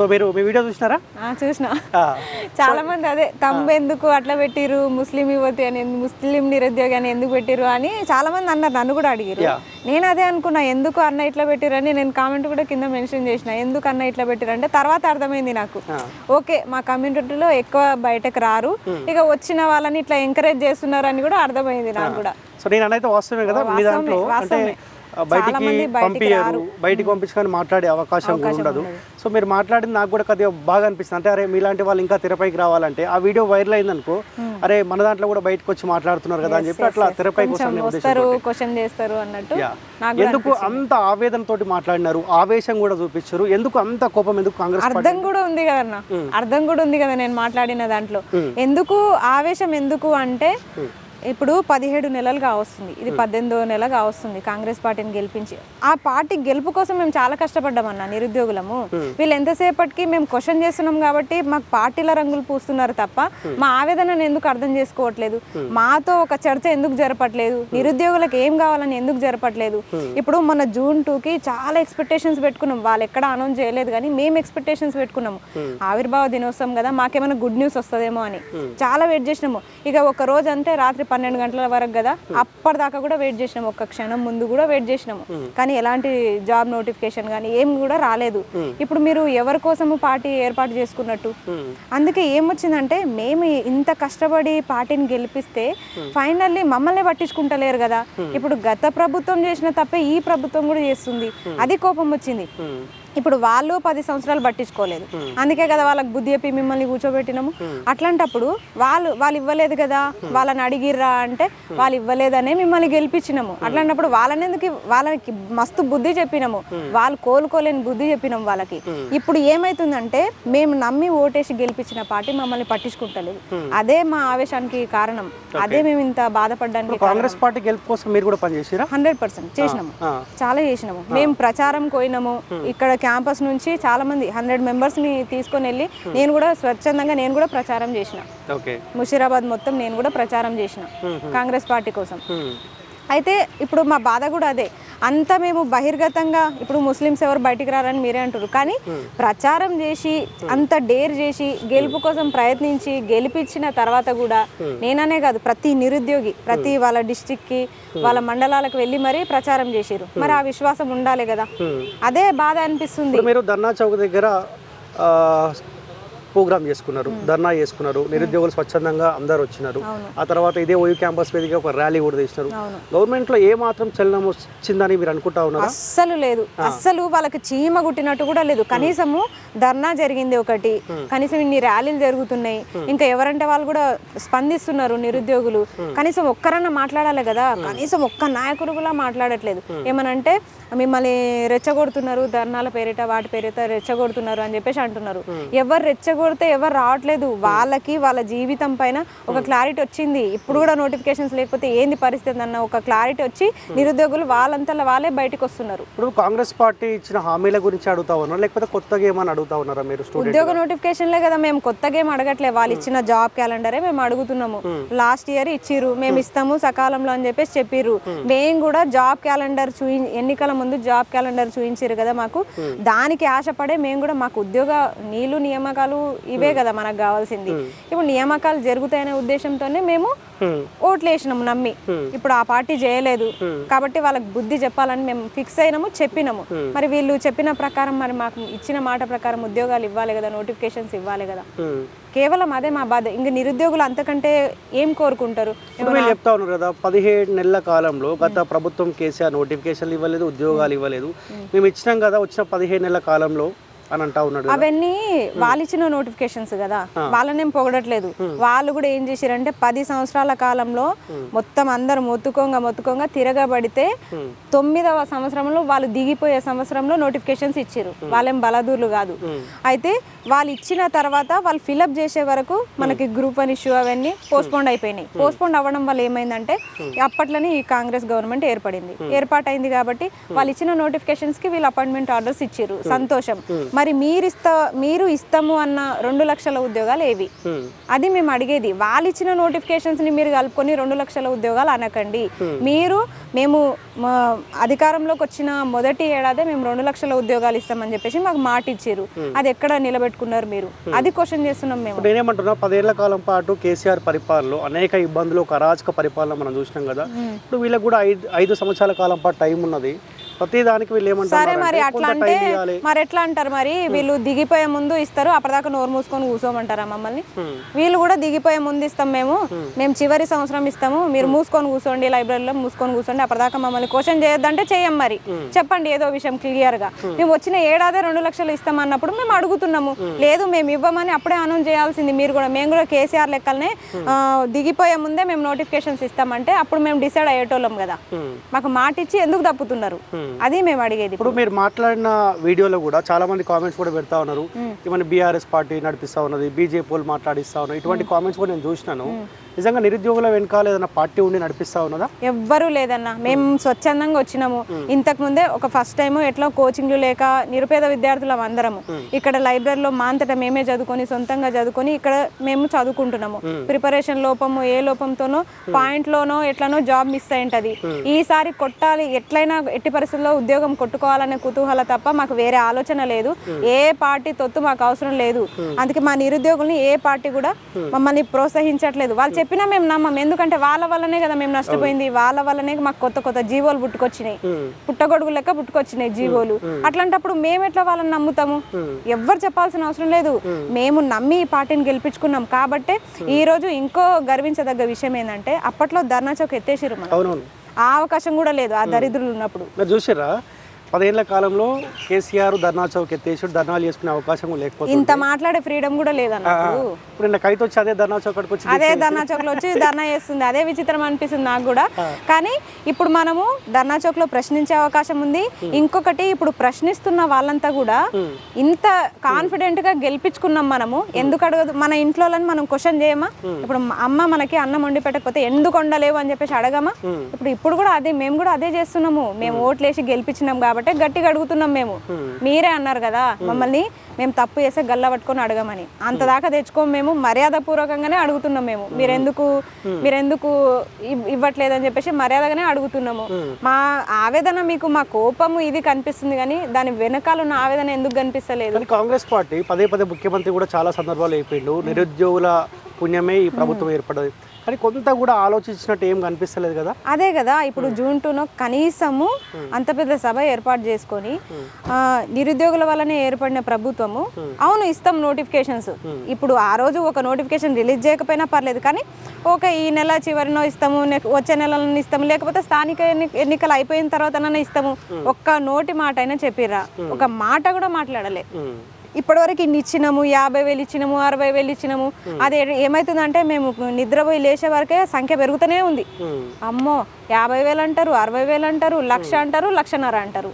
So మీరు మీ video చూసినారా? చూసిన. చాలా మంది అదే తమ్ము ఎందుకు అట్లా పెట్టిరు ముస్లిం యువతి అని ముస్లిం నిరుద్యోగి అని ఎందుకు పెట్టిరు అని చాలా మంది అన్నారు నన్ను కూడా అడిగారు. నేను అదే అనుకున్నా ఎందుకు అన్న ఇట్లా పెట్టిరు అని నేను కామెంట్ కూడా కింద మెన్షన్ చేసిన ఎందుకు అన్న ఇట్లా పెట్టిరు అంటే తర్వాత అర్థమైంది నాకు. ఓకే మా కమ్యూనిటీలో ఎక్కువ బయటకు రారు. ఇక వచ్చిన వాళ్ళని ఇట్లా ఎంకరేజ్ చేస్తున్నారు అని కూడా అర్థమైంది నాకు కూడా. సో నేను అనేది వాస్తవమే కదా మీ దాంట్లో. అంటే బయటికి పంపించరు బయటికి పంపించుకొని మాట్లాడే అవకాశం కూడా ఉండదు. సో మీరు మాట్లాడింది నాకు కూడా కొద్దిగా బాగా అనిపిస్తుంది. అంటే అరే మీలాంటి వాళ్ళు ఇంకా తెరపైకి రావాలంటే ఆ వీడియో వైరల్ అయింది అనుకో అరే మన దాంట్లో కూడా బయటకు వచ్చి మాట్లాడుతున్నారు కదా అని చెప్పి అట్లా తెరపైకి క్వశ్చన్ చేస్తారు అన్నట్టు ఎందుకు అంత ఆవేదన తోటి మాట్లాడినారు? ఆవేశం కూడా చూపించారు. ఎందుకు అంత కోపం? ఎందుకు కాంగ్రెస్ అర్థం కూడా ఉంది కదన్న అర్థం కూడా ఉంది కదా నేను మాట్లాడిన దాంట్లో. ఎందుకు ఆవేశం ఎందుకు అంటే ఇప్పుడు పదిహేడు నెలలు కావస్తుంది. ఇది పద్దెనిమిదో నెల కావస్తుంది కాంగ్రెస్ పార్టీని గెలిపించి. ఆ పార్టీ గెలుపు కోసం మేము చాలా కష్టపడ్డామన్న నిరుద్యోగులము. వీళ్ళు ఎంతసేపటికి మేము క్వశ్చన్ చేస్తున్నాం కాబట్టి మాకు పార్టీల రంగులు పూస్తున్నారు తప్ప మా ఆవేదనను ఎందుకు అర్థం చేసుకోవట్లేదు? మాతో ఒక చర్చ ఎందుకు జరపట్లేదు? నిరుద్యోగులకు ఏం కావాలని ఎందుకు జరపట్లేదు? ఇప్పుడు మన జూన్ టూకి చాలా ఎక్స్పెక్టేషన్స్ పెట్టుకున్నాం. వాళ్ళు ఎక్కడ అనౌన్స్ చేయలేదు కానీ మేము ఎక్స్పెక్టేషన్స్ పెట్టుకున్నాము. ఆవిర్భావ దినోత్సవం కదా మాకేమైనా గుడ్ న్యూస్ వస్తుందేమో అని. చాలా వెయిట్ చేసినాము. ఇక ఒక రోజు అంటే రాత్రి పన్నెండు గంటల వరకు కదా అప్పటిదాకా కూడా వెయిట్ చేసినాము. ఒక్క క్షణం ముందు కూడా వెయిట్ చేసినాము. కానీ ఎలాంటి జాబ్ నోటిఫికేషన్ కానీ ఏం కూడా రాలేదు. ఇప్పుడు మీరు ఎవరి కోసము పార్టీ ఏర్పాటు చేసుకున్నట్టు? అందుకే ఏమొచ్చిందంటే మేము ఇంత కష్టపడి పార్టీని గెలిపిస్తే ఫైనల్లీ మమ్మల్ని పట్టించుకుంటలేరు కదా. ఇప్పుడు గత ప్రభుత్వం చేసిన తప్పే ఈ ప్రభుత్వం కూడా చేస్తుంది. అది కోపం వచ్చింది. ఇప్పుడు వాళ్ళు పది సంవత్సరాలు పట్టించుకోలేదు. అందుకే కదా వాళ్ళకి బుద్ధి చెప్పి మిమ్మల్ని కూర్చోబెట్టినాము. అట్లాంటప్పుడు వాళ్ళు వాళ్ళు ఇవ్వలేదు కదా. వాళ్ళని అడిగిర్రా అంటే వాళ్ళు ఇవ్వలేదనే మిమ్మల్ని గెలిపించినాము. అట్లాంటప్పుడు వాళ్ళని ఎందుకు వాళ్ళకి మస్తు బుద్ధి చెప్పినాము. వాళ్ళు కోలుకోలేని బుద్ధి చెప్పినాము వాళ్ళకి. ఇప్పుడు ఏమైతుందంటే మేము నమ్మి ఓటేసి గెలిపించిన పార్టీ మమ్మల్ని పట్టించుకుంటలేదు. అదే మా ఆవేశానికి కారణం. అదే మేము ఇంత బాధపడడానికి కాంగ్రెస్ పార్టీ గెలుపు కోసం మీరు కూడా పనిచేసిరా? Hundred percent. చేసినాము. చాలా చేసినాము. మేము ప్రచారం పోయినాము ఇక్కడ క్యాంపస్ నుంచి చాలా మంది హండ్రెడ్ మెంబర్స్ని తీసుకొని వెళ్ళి నేను కూడా స్వచ్ఛందంగా నేను కూడా ప్రచారం చేసిన. ముషీరాబాద్ మొత్తం నేను కూడా ప్రచారం చేసిన. కాంగ్రెస్ పార్టీ కోసం. అయితే ఇప్పుడు మా బాధ కూడా అదే. అంతా మేము బహిర్గతంగా ఇప్పుడు ముస్లిమ్స్ ఎవరు బయటికి రారని మీరే అంటారు కానీ ప్రచారం చేసి అంత డేర్ చేసి గెలుపు కోసం ప్రయత్నించి గెలిపించిన తర్వాత కూడా నేననే కాదు ప్రతి నిరుద్యోగి ప్రతి వాళ్ళ district కి వాళ్ళ మండలాలకు వెళ్ళి మరీ ప్రచారం చేసిరు మరి ఆ విశ్వాసం ఉండాలి కదా. అదే బాధ అనిపిస్తుంది. మీరు ధర్నా చౌక్ దగ్గర ప్రోగ్రామ్ చేసుకున్నారు ధర్నా చేసుకున్నారు నిరుద్యోగులు స్వచ్ఛందంగా అందరు వచ్చినారు. ఆ తర్వాత ఇదే ఓయూ క్యాంపస్ మీదకి ఒక ర్యాలీ కూడా తీసినారు. గవర్నమెంట్లో ఏ మాత్రం చలనం వచ్చిందని మీరు అనుకుంటా ఉన్నారా? అస్సలు లేదు. అస్సలు వాళ్ళకి చీమ గుట్టినట్టు కూడా లేదు. కనీసము ధర్నా జరిగింది ఒకటి. కనీసం ఇన్ని ర్యాలీలు జరుగుతున్నాయి. ఇంకా ఎవరంటే వాళ్ళు కూడా స్పందిస్తున్నారు నిరుద్యోగులు. కనీసం ఒక్కరన్నా మాట్లాడాలి కదా. కనీసం ఒక్క నాయకుడు కూడా మాట్లాడట్లేదు. ఏమనంటే మిమ్మల్ని రెచ్చగొడుతున్నారు ధర్నాల పేరిట వాటి పేరిట రెచ్చగొడుతున్నారు అని చెప్పేసి అంటున్నారు. ఎవరు రెచ్చగొడితే ఎవరు రావట్లేదు. వాళ్ళకి వాళ్ళ జీవితం పైన ఒక క్లారిటీ వచ్చింది. ఇప్పుడు కూడా నోటిఫికేషన్స్ లేకపోతే ఏంది పరిస్థితి అన్న ఒక క్లారిటీ వచ్చి నిరుద్యోగులు వాళ్ళంతలా వాళ్ళే బయటకు వస్తున్నారు. ఇప్పుడు కాంగ్రెస్ పార్టీ ఇచ్చిన హామీల గురించి అడుగుతా ఉన్నారా? లేకపోతే కొత్తగా ఏమని అడుగుతా ఉన్నారా మీరు ఉద్యోగ నోటిఫికేషన్లే కదా మేము కొత్తగా ఏం అడగట్లే. వాళ్ళు ఇచ్చిన జాబ్ క్యాలెండరే మేము అడుగుతున్నాము. లాస్ట్ ఇయర్ ఇచ్చిర్రు. మేము ఇస్తాము సకాలంలో అని చెప్పేసి చెప్పిర్రు. మేము కూడా జాబ్ క్యాలెండర్ చూయి ఎన్నికల ముందు జాబ్ క్యాలెండర్ చూయించారు కదా మాకు. దానికి ఆశపడే మేము కూడా మాకు ఉద్యోగ నీళ్ళు నియామకాలు ఇవే కదా మనకు కావాల్సింది. ఇప్పుడు నియామకాలు జరుగుతాయనే ఉద్దేశంతోనే మేము ఓట్లు వేసినాము నమ్మి. ఇప్పుడు ఆ పార్టీ చేయలేదు. కాబట్టి వాళ్ళకి బుద్ధి చెప్పాలని మేము ఫిక్స్ అయినాము చెప్పినాము. మరి వీళ్ళు చెప్పిన ప్రకారం మరి మాకు ఇచ్చిన మాట ప్రకారం ఉద్యోగాలు ఇవ్వాలి కదా నోటిఫికేషన్స్ ఇవ్వాలి కదా. కేవలం అదే మా బాధ. ఇంక నిరుద్యోగులు అంతకంటే ఏం కోరుకుంటారు? చెప్తా ఉన్నారు కదా పదిహేడు నెలల కాలంలో గత ప్రభుత్వం కేసీఆర్ నోటిఫికేషన్లు ఇవ్వలేదు ఉద్యోగాలు ఇవ్వలేదు. మేము ఇచ్చినాం కదా వచ్చిన పదిహేడు నెలల కాలంలో. అని అంటా ఉన్నాడు. అవన్నీ వాళ్ళు ఇచ్చిన నోటిఫికేషన్స్ కదా. వాళ్ళనేం పొగడట్లేదు. వాళ్ళు కూడా ఏం చేశారంటే పది సంవత్సరాల కాలంలో మొత్తం అందరు మొత్తుకోంగా మొత్తుకోంగా తిరగబడితే తొమ్మిదవ సంవత్సరంలో వాళ్ళు దిగిపోయే సంవత్సరంలో నోటిఫికేషన్స్ ఇచ్చారు వాళ్ళేం బలదూర్లు కాదు. అయితే వాళ్ళు ఇచ్చిన తర్వాత వాళ్ళు ఫిలప్ చేసే వరకు మనకి గ్రూప్ వన్ ఇష్యూ అవన్నీ పోస్ట్పోండ్ అయిపోయినాయి. పోస్ట్పోండ్ అవ్వడం వల్ల ఏమైందంటే అప్పట్లోనే ఈ కాంగ్రెస్ గవర్నమెంట్ ఏర్పడింది. ఏర్పాటైంది కాబట్టి వాళ్ళు ఇచ్చిన నోటిఫికేషన్స్కి వీళ్ళు అపాయింట్మెంట్ ఆర్డర్స్ ఇచ్చారు సంతోషం. మరి మీరు ఇస్తా మీరు ఇస్తాము అన్న రెండు లక్షల ఉద్యోగాలు ఏవి? అది మేము అడిగేది. వాళ్ళు ఇచ్చిన నోటిఫికేషన్స్ని మీరు కలుపుకొని రెండు లక్షల ఉద్యోగాలు అనకండి. మీరు మేము అధికారంలోకి వచ్చిన మొదటి ఏడాదే మేము రెండు లక్షల ఉద్యోగాలు ఇస్తామని చెప్పేసి మాకు మాట ఇచ్చారు. అది ఎక్కడ నిలబెట్టుకున్నారు మీరు? అది క్వశ్చన్ చేస్తున్నాం మేము. నేనేమంటున్నా పదేళ్ళ కాలం పాటు కేసీఆర్ పరిపాలనలో అనేక ఇబ్బందులు ఒక అరాచక పరిపాలన మనం చూసినాం కదా. ఇప్పుడు వీళ్ళకి కూడా ఐదు ఐదు సంవత్సరాల కాలం పాటు టైం ఉన్నది. ప్రతి దానికి వీళ్ళు సరే మరి? అట్లా అంటే మరి ఎట్లా అంటారు మరి? వీళ్ళు దిగిపోయే ముందు ఇస్తారు అప్పటిదాకా నోరు మూసుకొని కూర్చోమంటారా మమ్మల్ని. వీళ్ళు కూడా దిగిపోయే ముందు ఇస్తాం మేము. మేము చివరి సంవత్సరం ఇస్తాము. మీరు మూసుకొని కూర్చోండి లైబ్రరీలో మూసుకొని కూర్చోండి అప్పటిదాకా మమ్మల్ని క్వశ్చన్ చేయొద్దంటే చెయ్యం మరి. చెప్పండి ఏదో విషయం క్లియర్గా. మేము వచ్చిన ఏడాది రెండు లక్షలు ఇస్తాం అన్నప్పుడు మేము అడుగుతున్నాము. లేదు మేము ఇవ్వమని అప్పుడే అనౌన్స్ చేయాల్సింది మీరు కూడా. మేము కూడా కేసీఆర్ లెక్కలనే దిగిపోయే ముందే మేము నోటిఫికేషన్స్ ఇస్తామంటే అప్పుడు మేము డిసైడ్ అయ్యేటోళ్ళం కదా. మాకు మాట ఇచ్చి ఎందుకు తప్పుతున్నారు? అది మేము అడిగేది ఇప్పుడు మీరు మాట్లాడిన వీడియోలో కూడా చాలా మంది కామెంట్స్ కూడా పెడతా ఉన్నారు. ఇవన్నీ బీఆర్ఎస్ పార్టీ నడిపిస్తా ఉన్నది బీజేపీ వాళ్ళు మాట్లాడిస్తా ఉన్నారు. ఇటువంటి కామెంట్స్ కూడా నేను చూసినాను. నిజంగా నిరుద్యోగుల వెనకాల ఏదైనా పార్టీ ఉండి నడిపిస్తా ఉన్నదా? ఎవ్వరూ లేదన్న. మేము స్వచ్ఛందంగా వచ్చినాము. ఇంతకు ముందే ఒక ఫస్ట్ టైం ఎట్లా కోచింగ్లు లేక నిరుపేద విద్యార్థులం అందరము. ఇక్కడ లైబ్రరీలో మా అంతటా మేమే చదువుకొని సొంతంగా చదువుకొని ఇక్కడ మేము చదువుకుంటున్నాము. ప్రిపరేషన్ లోపము ఏ లోపంతోనో పాయింట్లోనో ఎట్లనో జాబ్ మిస్ అయింటది ఈసారి కొట్టాలి ఎట్లయినా ఎట్టి పరిస్థితుల్లో ఉద్యోగం కొట్టుకోవాలనే కుతూహల తప్ప మాకు వేరే ఆలోచన లేదు. ఏ పార్టీ తొత్తు మాకు అవసరం లేదు. అందుకే మా నిరుద్యోగుల్ని ఏ పార్టీ కూడా మమ్మల్ని ప్రోత్సహించట్లేదు. వాళ్ళు చెప్పినా మేము నమ్మం. ఎందుకంటే వాళ్ళ వల్లనే కదా మేము నష్టపోయింది. వాళ్ళ వల్లనే మాకు కొత్త కొత్త జీవోలు పుట్టుకొచ్చినాయి. పుట్టగొడుగు లెక్క పుట్టుకొచ్చినాయి జీవోలు. అట్లాంటప్పుడు మేము ఎట్లా వాళ్ళని నమ్ముతాము? ఎవ్వరు చెప్పాల్సిన అవసరం లేదు. మేము నమ్మి ఈ పార్టీని గెలిపించుకున్నాం. కాబట్టే ఈ రోజు ఇంకో గర్వించదగ్గ విషయం ఏంటంటే అప్పట్లో ధర్నా చౌక్ ఎత్తేసిరు ఆ అవకాశం కూడా లేదు. ఆ దరిద్రులు ఉన్నప్పుడు. మీరు చూసిర్రా? పదేళ్ళ కాలంలో కేసీఆర్ ధర్నా చౌక్ ఎత్తేసి ధర్నాలు చేసుకునే అవకాశం లేకపోతే ఇంత మాట్లాడే ఫ్రీడమ్ కూడా లేదన్నప్పుడు ఇప్పుడు నిన్న కైతే వచ్చి అదే ధర్నా చౌక్ వచ్చి అదే ధర్నా చౌక్లో వచ్చి ధర్నా చేస్తుంది. అదే విచిత్రం అనిపిస్తుంది నాకు కూడా. కానీ ఇప్పుడు మనము ధర్నా చౌక్లో ప్రశ్నించే అవకాశం ఉంది. ఇంకొకటి ఇప్పుడు ప్రశ్నిస్తున్న వాళ్ళంతా కూడా ఇంత కాన్ఫిడెంట్గా గెలిపించుకున్నాం మనము. ఎందుకు అడగదు? మన ఇంట్లో మనం క్వశ్చన్ చేయమా? ఇప్పుడు అమ్మ మనకి అన్నం వండి పెట్టకపోతే ఎందుకు వండలేవు అని చెప్పేసి అడగమా? ఇప్పుడు ఇప్పుడు కూడా అదే మేము కూడా అదే చేస్తున్నాము. మేము ఓట్లేసి గెలిపించినాం కాబట్టి గట్టిగా అడుగుతున్నాం మేము. మీరే అన్నారు కదా మమ్మల్ని మేము తప్పు చేస్తే గల్ల పట్టుకొని అడగమని. అంత దాకా తెచ్చుకోము మేము మర్యాద పూర్వకంగానే అడుగుతున్నాం మేము. మీరెందుకు మీరెందుకు ఇవ్- ఇవ్వట్లేదని చెప్పేసి మర్యాదగానే అడుగుతున్నాము. మా ఆవేదన మీకు మా కోపము ఇది కనిపిస్తుంది కానీ దాని వెనకాల ఉన్న ఆవేదన ఎందుకు కనిపిస్తలేదు? కానీ కాంగ్రెస్ పార్టీ పదే పదే ముఖ్యమంత్రి కూడా చాలా సందర్భాలు అయిపోయిండు. నిరుద్యోగుల పుణ్యమే ఈ ప్రభుత్వం ఏర్పడదు కానీ కొంత కూడా ఆలోచించినట్టు ఏం కనిపిస్తలేదు కదా? అదే కదా ఇప్పుడు జూన్ టూనో కనీసము అంత పెద్ద సభ ఏర్పాటు చేసుకొని ఆ, నిరుద్యోగుల వల్లనే ఏర్పడిన ప్రభుత్వము అవును ఇస్తాం నోటిఫికేషన్స్ ఇప్పుడు ఆ రోజు ఒక నోటిఫికేషన్ రిలీజ్ చేయకపోయినా పర్లేదు కానీ ఓకే ఈ నెల చివరినో ఇస్తాము వచ్చే నెలలో ఇస్తాము లేకపోతే స్థానిక ఎన్ని- ఎన్నికలు అయిపోయిన తర్వాత ఇస్తాము. ఒక్క నోటి మాట అయినా చెప్పిర్రా ఒక మాట కూడా మాట్లాడలే. ఇప్పటివరకు ఇన్ని ఇచ్చినాము యాభై వేలు ఇచ్చినాము అరవై వేలు ఇచ్చినాము. అది ఏ- ఏమవుతుందంటే మేము నిద్రపోయి లేచే వరకే సంఖ్య పెరుగుతూనే ఉంది. ఉమ్. అమ్మో యాభై వేలు అంటారు అరవై వేలు అంటారు లక్ష అంటారు లక్షన్నర అంటారు.